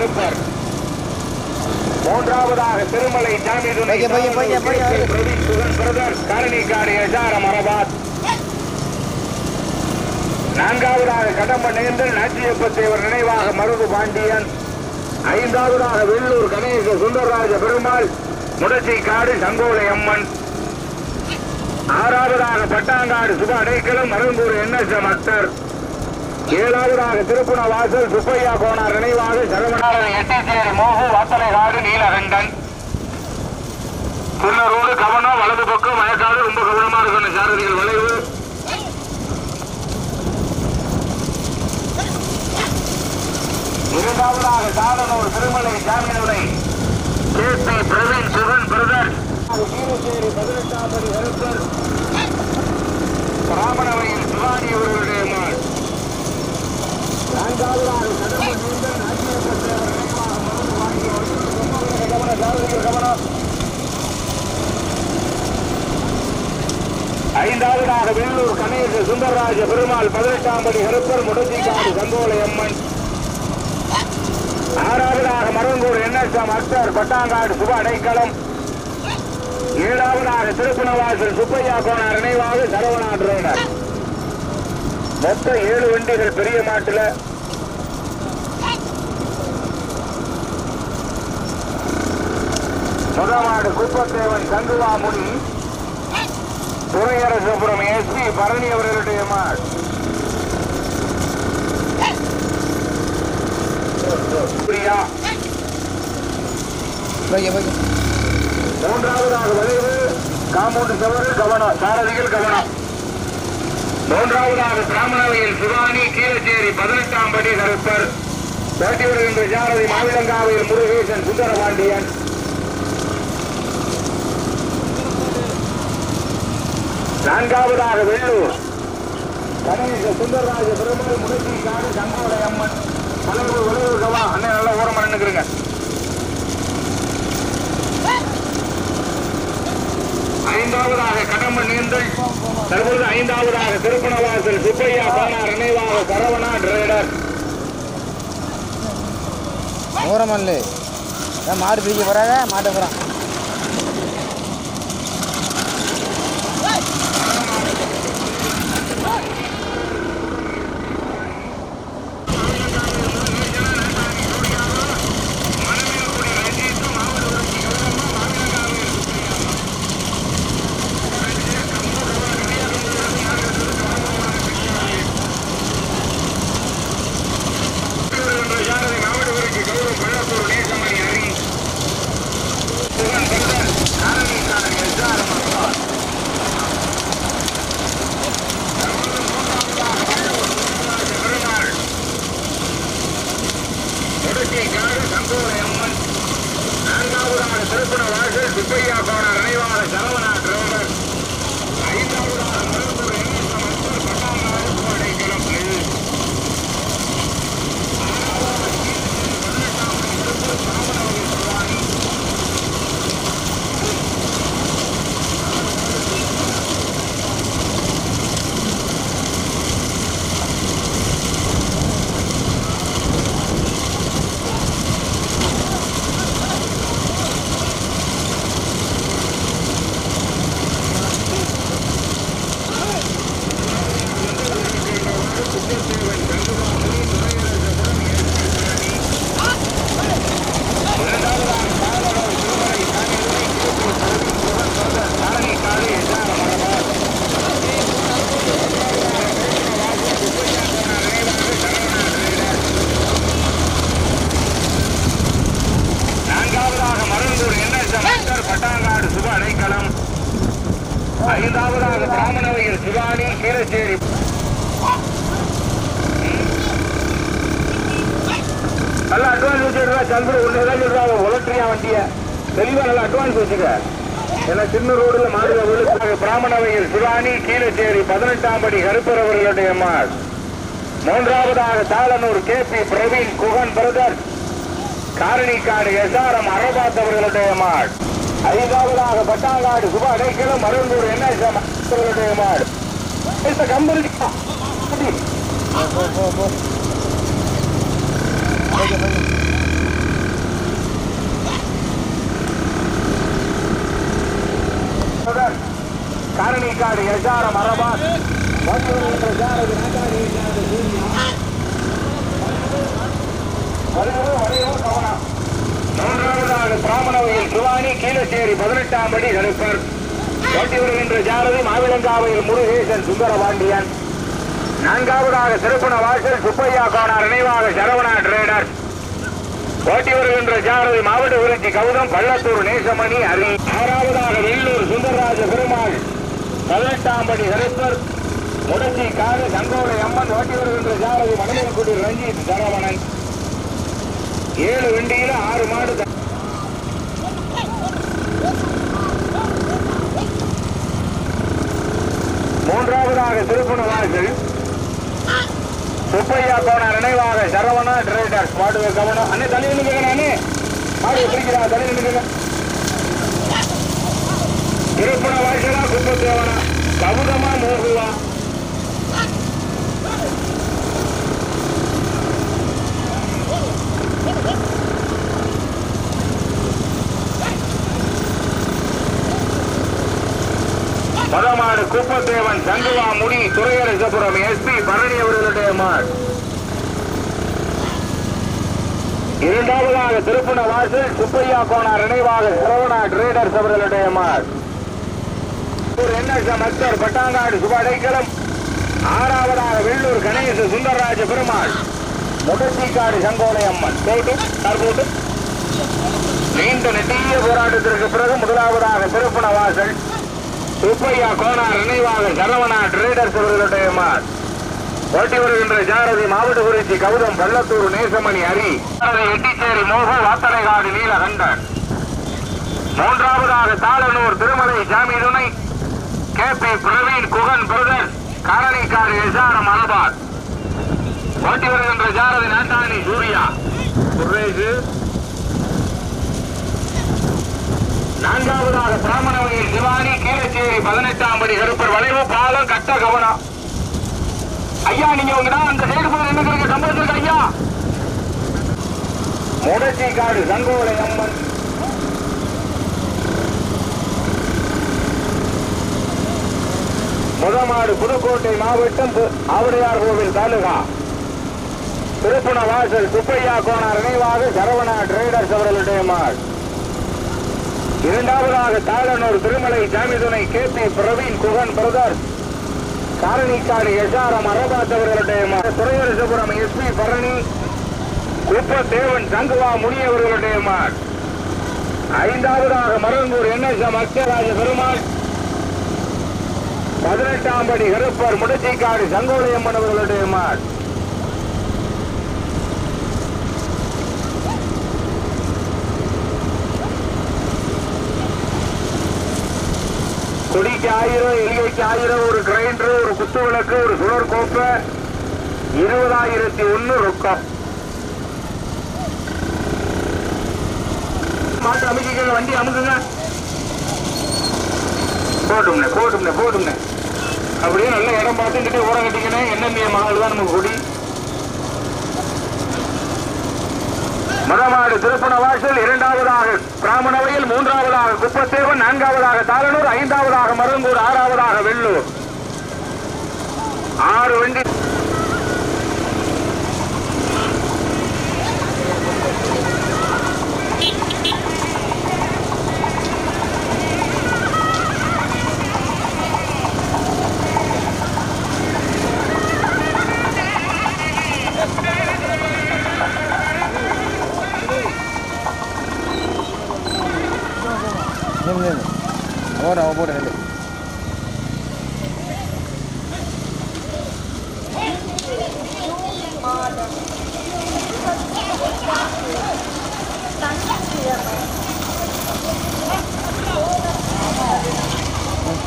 கருப்பர். மூன்றாவதாக திருமலை சுகன் பிரதர்ஸ் காரணிக்காடு எசாரம் அரபாத் நான்காவதாக கடம்ப நேர்ந்தல் நாச்சியப்பத்தேவர் நினைவாக மருது பாண்டியன். ஐந்தாவதாக வெள்ளூர் கணேச சுந்தரராஜ பெருமாள் முடச்சிக்காடு சங்கோலை அம்மன். ஆறாவதாக பட்டாங்காடு சுப அடைக்கலம் மருங்கூர் என்எஸ்எம் அக்தர். ஏழாவதாக திருப்புண வாசல் சுப்பையா கோனார் நினைவாக சரவணாரன் எட்டிச்சேரி மோகு வாத்தலைகாடு நீலகண்டன். புன்னரோடு கவனம் வலது பக்கம் மயக்காடு ரொம்ப கவனமா இருக்கணும். சாரதிகள் வளைவு. இரண்டாவதாக சாதனூர் திருமலை சாமியுரை கே பிரவீன் சிவன் பிரதர். பதினெட்டாம் படி கருப்பர் பிராமணவையில் சிவானி மாள் நான்காவதாக கடம்பு நீந்தல் நாட்டியப்பட்டவர் நினைவாக மருந்து வாங்கி கவன சாரதிகள் கவனம் ஐந்தாவதாக வெள்ளூர் கணேச சுந்தரராஜ பெருமாள் பதினெட்டாம் படி கருப்பர் முடச்சிக்காடு சங்கோலை அம்மன். ஆறாவதாக மருங்கூர் என்எஸ்எம் அக்தர் பட்டாங்காடு சுப அடைக்கலம். ஏழாவதாக திருப்பணவாசல் சுப்பையா கோனார் நினைவாக சரவணா டிரைனர் மொத்தம் ஏழு வண்டிகள் பெரிய மாட்டில் முதமாடு குப்பத்தேவன் சங்குவாமுனி துறையரசபுரம் எஸ்பி பரணி அவர்களுடைய மாடு மூன்றாவதாக வளைவு காமூண்டு சவறு கவனம் சாரதிகள் கவனம். மூன்றாவதாக பிராமணவையில் சிவானி கீழச்சேரி பதினெட்டாம் படி கருப்பர். போட்டி வருகின்ற சாரதி மாவிலங்காவையில் முருகேசன் சுந்தரபாண்டியன். நான்காவதாக வெள்ளூர் கணேச சுந்தரராஜ பெருமாள் முடக்கி காடு கங்கோடை அம்மன். வளைவு வளைவு கவா. அண்ணன் நல்லா ஓரமா நின்னுக்குறீங்க ஐந்தாவதாக கடம்ப நீந்தல். தற்பொழுது ஐந்தாவதாக திருப்பணவாசல் சுப்பையா பானார் நினைவாக சரவணா டிரைடர் ஓரமல்லு மாடு பிடிக்க போறாங்க? மாட்ட போறான். சந்திர ஒன்று தான் சொல்றா வண்டிய? தெளிவா நல்லா அட்வான்ஸ் வச்சுக்க. ஏன்னா சின்ன ரோடுல மாடுக விழுக்காக பிராமணவையில் சிவானி கீழச்சேரி பதினெட்டாம் படி கருப்பர் அவர்களுடைய மாள் மூன்றாவதாக Thalanur K P Praveen Guhan brother. Karanikkadu SRM Arafat அவர்களுடைய மாடு. ஐந்தாவதாக பட்டாங்காடு சுபா அடைக்கலம் மருந்தூர் என்ன அவர்களுடைய மாள் இந்த கம்பு போ போ போ போய்க்க போய்க்க பிரதர், காரணிக்காடு எஸ்ஆர்எம் அரபாத் மருந்தூர் என்ற ஜாரதி நாட்டாடி ஜாரதி சூர்யா. வருகிறோம், வருகிறோம், கவனம். மூன்றாவதாக பிராமணவையில் சிவானி கீழச்சேரி பதினெட்டாம் படி கருப்பர் ஓட்டி வருகின்ற ஜாரதி மாவிலங்காவையில் முருகேசன் சுந்தரபாண்டியன். நான்காவதாக திருப்பண வாசல் சுப்பையா கோனார் நினைவாக சரவணா டிரேடர் ஓட்டி வருகின்ற ஜாரதி மாவட்ட குறிச்சி கவுதம் பள்ளத்தூர் நேசமணி அரி ஆறாவதாக வெள்ளூர் சுந்தரராஜ பெருமாள். பதினெட்டாம் படி கருப்பர் முடக்கி காடு சங்கோலை அம்மன் ஓட்டி வருகின்ற ஜாரதி மணமேல்குடி ரஞ்சித் சரவணன். ஏழு வண்டியில ஆறு மாடு மூன்றாவதாக திருப்பண சுப்பையா கோனார் நினைவாக சரவணா டிரைடர்ஸ் மாடு கவனம். அண்ணே தள்ளி நின்னுங்க அண்ணே. மாடு பிடிக்கிறா தள்ளி நின்னுங்க திருப்பண வாசலா குப்பத்தேவனா கவுதமா மோகுவா? பதமாடு குப்பத்தேவன் சங்குவா முடி துறையரசபுரம் எஸ்பி பரணி அவர்களுடைய மாடு இரண்டாவதாக திருப்பண வாசல் சுப்பையா கோனார் நினைவாக சரவணா ட்ரேடர்ஸ் அவர்களுடைய மாடு ஒரு என்எஸ் பட்டாங்காடு சுபடைக்கலம். ஆறாவதாக வெள்ளூர் கணேச சுந்தரராஜ பெருமாள். முடத்திக்காடு சங்கோலை அம்மன் போட்டு கார் நீண்ட நெட்டிய போராட்டத்திற்கு பிறகு முதலாவதாக திருப்பண வாசல் சுப்பையா கோனார் நினைவாக சரவணா ட்ரேடர்ஸ் அவர்களுடைய மாட் ஓட்டி வருகின்ற ஜாரதி மாவட்ட குறிச்சி கவுதம் பள்ளத்தூர் நேசமணி அரி. எட்டிச்சேரி மோகு வாத்தனைகாடு நீலகண்டன். மூன்றாவதாக தாளனூர் திருமலை சாமி துணை K P Praveen Guhan brother Karanikkadu SRM Arafat ஓட்டி வருகின்ற ஜாரதி நாட்டாணி சூர்யா. சுரேஷ். நான்காவதாக பிராமணவகையில் சிவானி கீழச்சேரி பதினெட்டாம் படி கருப்பர் வளைவு பாலம் கட்ட கவனம். ஐயா நீங்க உங்கதான் அந்த சைடு போய் நின்னுக்கிறீங்க சம்பளத்திற்கு ஐயா. முடச்சி காடு சங்கோலை அம்மன். முதமாடு புதுக்கோட்டை மாவட்டம் பு- ஆவுடையார் கோவில் தாலுகா. திருப்பண வாசல் சுப்பையா கோனார் நினைவாக சரவணா டிரைடர்ஸ் அவர்களுடைய மாடு இரண்டாவதாக Thalanur Tirumalai ஜாமிதுனை K P Praveen Guhan brothers Karanikkadu SRM Arafat அவர்களுடைய மகன் துறையரசபுரம் எஸ்பி பரணி. குப்ப தேவன் சங்குவா முனியவர்களுடைய மாட் ஐந்தாவதாக மருங்கூர் என்எஸ்எம் அக்ஷராஜ பெருமாள். பதினெட்டாம் படி இருப்பர் முடச்சிக்காடு சங்கோலியம்மன் அவர்களுடைய மாட் கொடிக்கு ஆயிரம் எலிகைக்கு ஆயிரம் ஒரு கிரைண்டர் ஒரு குத்து விளக்கு ஒரு சுழற் கோப்பை. இருபதாயிரத்தி ஒன்று ரொக்கம். மாட்டு அமைக்கிங்க வண்டி அமுக்குங்க. போட்டும்னே போட்டும்னே போட்டும்னே. அப்படியே நல்ல இடம் பார்த்துக்கிட்டே ஓரம் கட்டிக்கனே என்னென்ன மகள் தான் நமக்கு கொடி? மதமாடு திருப்பண வாசல் இரண்டாவதாக பிராமணவையில் மூன்றாவதாக குப்பத்தேவன் நான்காவதாக தாளனூர் ஐந்தாவதாக மருங்கூர் ஆறாவதாக வெள்ளூர். ஆறு வண்டி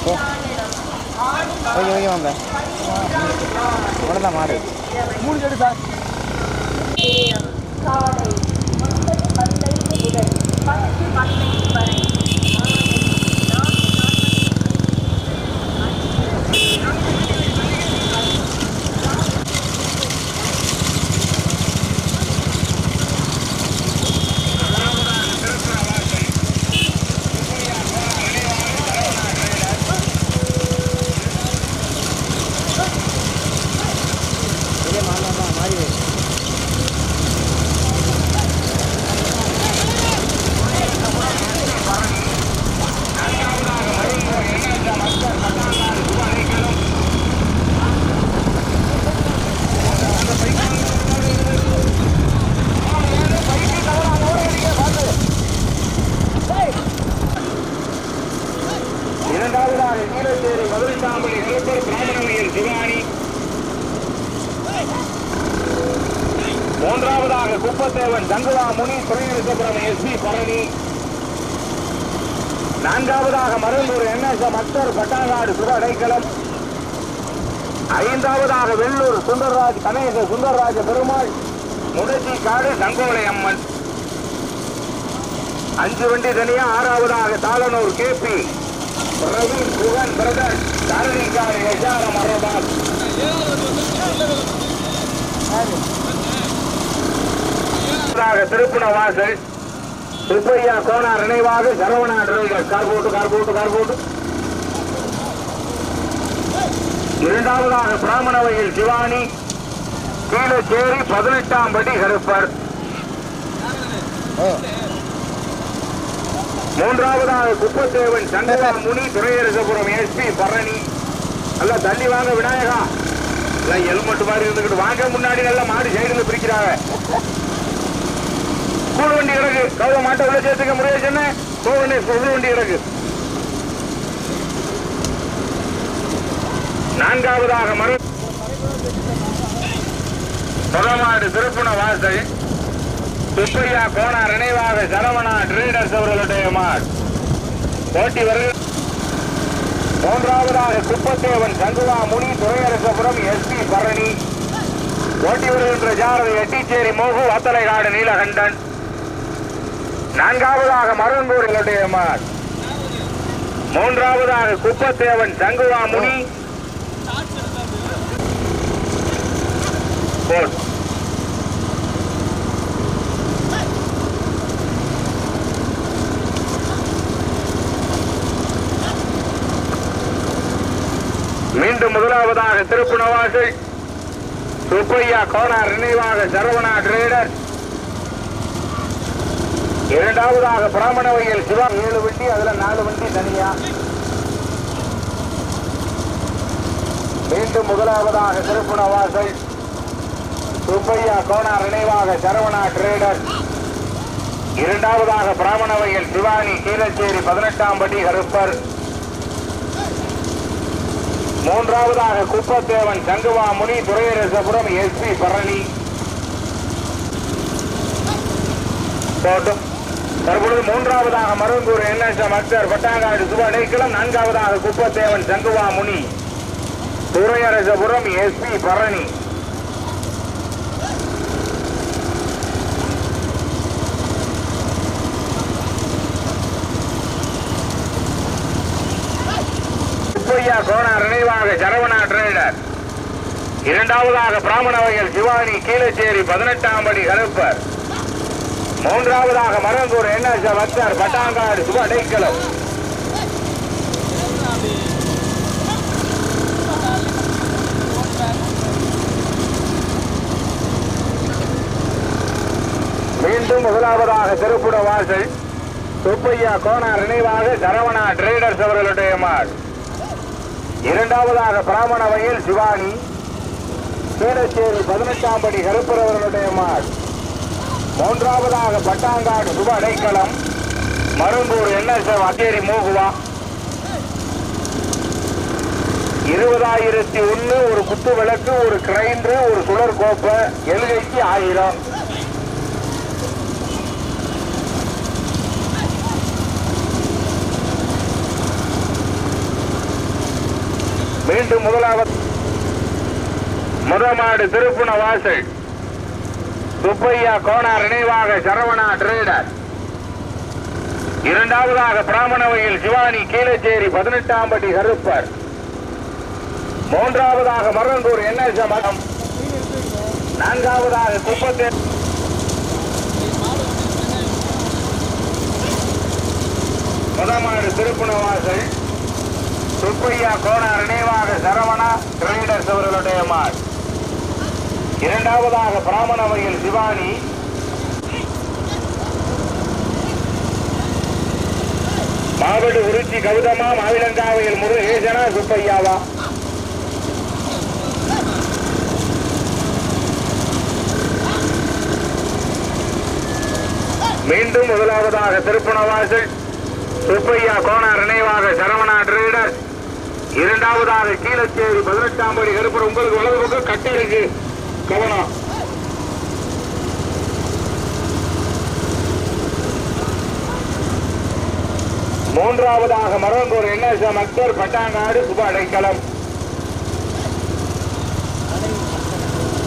ஓகே ஓகே வாங்க. அவ்வளோதான் மாடு. மூணு செடி சார் காலை ஒன்பது பதினைந்து நான்காவதாக மருந்தூர் என்எஸ் மக்தர் பட்டாங்காடு சுட அடைக்கலம் ஐந்தாவதாக வெள்ளூர் சுந்தரராஜ் கணேச சுந்தரராஜ பெருமாள் முடச்சி காடு சங்கோலை அம்மன். அஞ்சு வண்டி தனியா ஆறாவதாக தாளனூர் கேபி ரவி புகன் பிரதர் தாரணிக்கார எஜார மரபால். திருப்புண வாசல் சுப்பையா கோனார் நினைவாக சரவணா டிரைவர். கார் போட்டு கார் போட்டு கார் போட்டு. இரண்டாவதாக பிராமணவையில் சிவானி. கீழச்சேரி பதினெட்டாம் படி கருப்பர். மூன்றாவதாக குப்பத்தேவன் சங்கரா முனி துறையரசபுரம் எஸ்பி பரணி. நல்லா தள்ளி வாங்க விநாயகா. எல்லாம் எலுமட்டு மாதிரி இருந்துக்கிட்டு வாங்க முன்னாடி நல்லா மாடு சைடுல பிரிக்கிறாங்க. கூழ் வண்டி கிடக்கு. கவுத மாட்டை உள்ள சேர்த்துக்க முறையே என்ன கோவண்ணே கூழ் வண்டி கிடக்கு. நான்காவதாக மறு தொடமாடு திருப்புண வாசல். சுப்பையா கோனார் நினைவாக சரவணா ட்ரேடர்ஸ் அவர்களுடைய மாடு. போட்டி வருகிறது மூன்றாவதாக குப்பத்தேவன் சங்குவா முனி துறையரசபுரம் எஸ்பி பரணி. போட்டி வருகின்ற ஜாரதி எட்டிச்சேரி மோகு வத்தலைகாடு நீலகண்டன். நான்காவதாக மருந்தூர்களுடைய மாட் மூன்றாவதாக குப்பத்தேவன் சங்குவாமுனி. போட் மீண்டும் முதலாவதாக திருப்புணவாசல் சுப்பையா கோனார் நினைவாக சரவணா ட்ரேடர். இரண்டாவதாக பிராமண வகையில் சிவா ஏழு வண்டி அதுல நாலு வண்டி தனியா. மீண்டும் முதலாவதாக திருப்புணவாசல் சுப்பையா கோனார் நினைவாக சரவணா ட்ரேடர் இரண்டாவதாக பிராமணவையில் சிவானி கீழச்சேரி பதினெட்டாம் படி கருப்பர். மூன்றாவதாக குப்பத்தேவன் சங்குவாமுனி துரையரசபுரம் எஸ் எஸ்பி பரணி. தோட்டம். தற்பொழுது மூன்றாவதாக மருங்கூர் என்எஸ்எம் அக்தர் பட்டாங்காடு சுபடைக்கலம் நான்காவதாக குப்பத்தேவன் சங்குவா முனி துறையரசபுரம் எஸ்பி பரணி. சுப்பையா கோனார் நினைவாக சரவணா ட்ரேடர் இரண்டாவதாக பிராமணவையில் சிவானி கீழச்சேரி பதினெட்டாம் படி கருப்பர். மூன்றாவதாக மரங்கூர் என்எஸ் வத்தர் பட்டாங்காடு சுப அடைக்கலம். மீண்டும் முதலாவதாக திருப்புட வாசல். சுப்பையா கோனார் நினைவாக சரவணா ட்ரேடர்ஸ் அவர்களுடைய மாடு. இரண்டாவதாக பிராமண வயல் சிவானி. சேரச்சேரி பதினெட்டாம் படி கருப்பரவர்களுடைய மாடு. மூன்றாவதாக பட்டாங்காடு சுப அடைக்கலம் மருந்தூர் என்எஸ்எஃப் அத்தேரி மூகுவா. இருபதாயிரத்தி ஒன்று ஒரு குத்து விளக்கு ஒரு கிரைண்டரு ஒரு சுழற் கோப்பை எழுகைக்கு ஆயிரம். மீண்டும் முதலாவது. முதமாடு திருப்புண வாசல் சுப்பையா கோனார் நினைவாக சரவணா ட்ரேடர் இரண்டாவதாக பிராமணவையில் சிவானி கீழச்சேரி பதினெட்டாம் பட்டி கருப்பர். மூன்றாவதாக மரங்கூர் என்எஸ் மகம் நான்காவதாக குப்பத்தே முதமாடு திருப்புணவாசல் சுப்பையா கோனார் நினைவாக சரவணா ட்ரேடர்ஸ் அவர்களுடைய மாடு. இரண்டாவதாக பிராமணவையில் சிவானி. மாவடு உருச்சி கௌதமா மாவிலங்காவையில் முருகேசனா சுப்பையாவா? மீண்டும் முதலாவதாக திருப்பணவாசல் சுப்பையா கோனார் நினைவாக சரவணா ட்ரேடர். இரண்டாவதாக கீழச்சேரி பதினெட்டாம் படி கருப்பர் உங்களுக்கு வலது பக்கம் கட்டை இருக்கு மூன்றாவதாக மரங்கூர் என்எஸ்எம் அக்பர் பட்டாங்காடு சுப அடைக்கலம்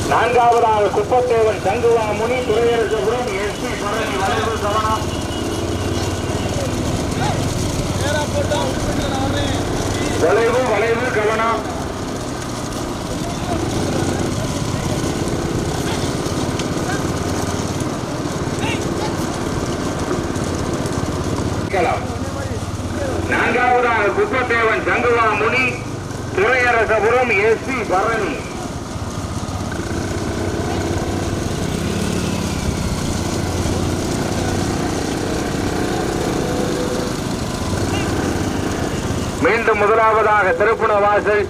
நான்காவதாக குப்பத்தேவன் சங்குவாமுனி துறையரசபுரம் எஸ்பி பரணி வளைவு கவனம். வளைவு வளைவு கவனம் அடைக்கலம் நான்காவதாக குப்பத்தேவன் துறையரசபுரம் எஸ்பி பரணி. மீண்டும் முதலாவதாக திருப்புண வாசல்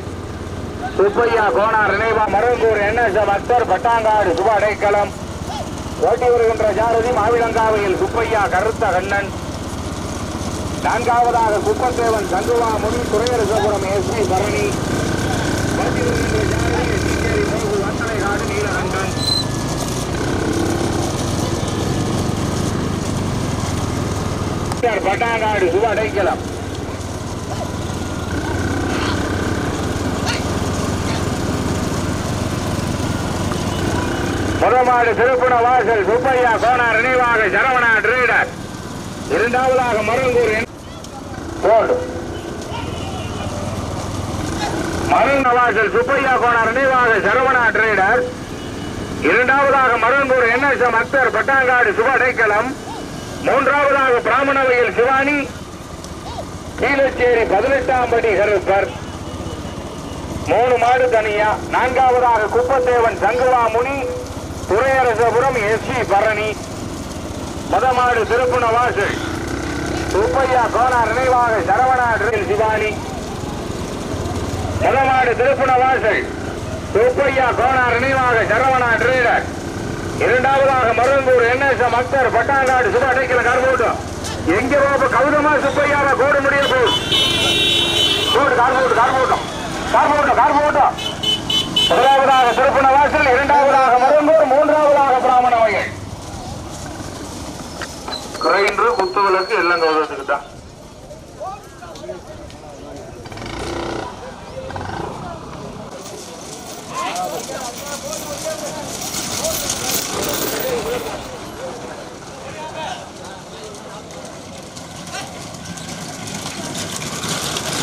சுப்பையா கோனார் நினைவா மருங்கூர் என்எஸ்எம் அக்தர் பட்டாங்காடு சுப அடைக்கலம். ஓட்டி வருகின்ற ஜாரதி மாவிலங்காவையில் சுப்பையா கருத்த கண்ணன். நான்காவதாக சுப்பத்தேவன் சங்குவா முனி துறையரசபுரம் எஸ்பி பரணி. ஓட்டி வருகின்ற பட்டாநாடு சிங்கேரி மோகு முதமாடு திருப்புண வாசல் சுப்பையா கோனார் நினைவாக சரவணா ட்ரேடர். இரண்டாவதாக மருங்கூர் என்- போடு. மருங்க வாசல் சுப்பையா கோனார் நினைவாக சரவணா ட்ரேடர் இரண்டாவதாக மருங்கூர் என்எஸ்எம் அக்தர் பட்டாங்காடு சுப அடைக்கலம். மூன்றாவதாக பிராமணவையில் சிவானி. கீழச்சேரி பதினெட்டாம் படி கருப்பர் மூணு மாடு தனியா. நான்காவதாக குப்பத்தேவன் சங்குவா முனி. துறையரசபுரம் எஸ்பி பரணி. மதமாடு திருப்புண வாசல் சுப்பையா கோனார் நினைவாக சரவணா சிவானி. முதமாடு திருப்புண வாசல் சுப்பையா கோனார் நினைவாக சரவணா ட்ரேடர். இரண்டாவதாக மருந்தூர் என்எஸ்எம் அக்தர் பட்டாங்காடு சுப அடைக்கல கார்போட்டம். எங்க போக கௌதமா சுப்பையாவை கோடு முடிய போகுது. கோடு கார்போட்டம் கார்போட்டம். கார்போட்டம் கார்போட்டம். முதலாவதாக திருப்பண வாசல் இரண்டாவதாக மருந்தூர் மூன்றாவதாக பிராமண வயல் கிரைண்டரு குத்து விளக்கு எல்லாம் கவர்மெண்ட்டுக்கு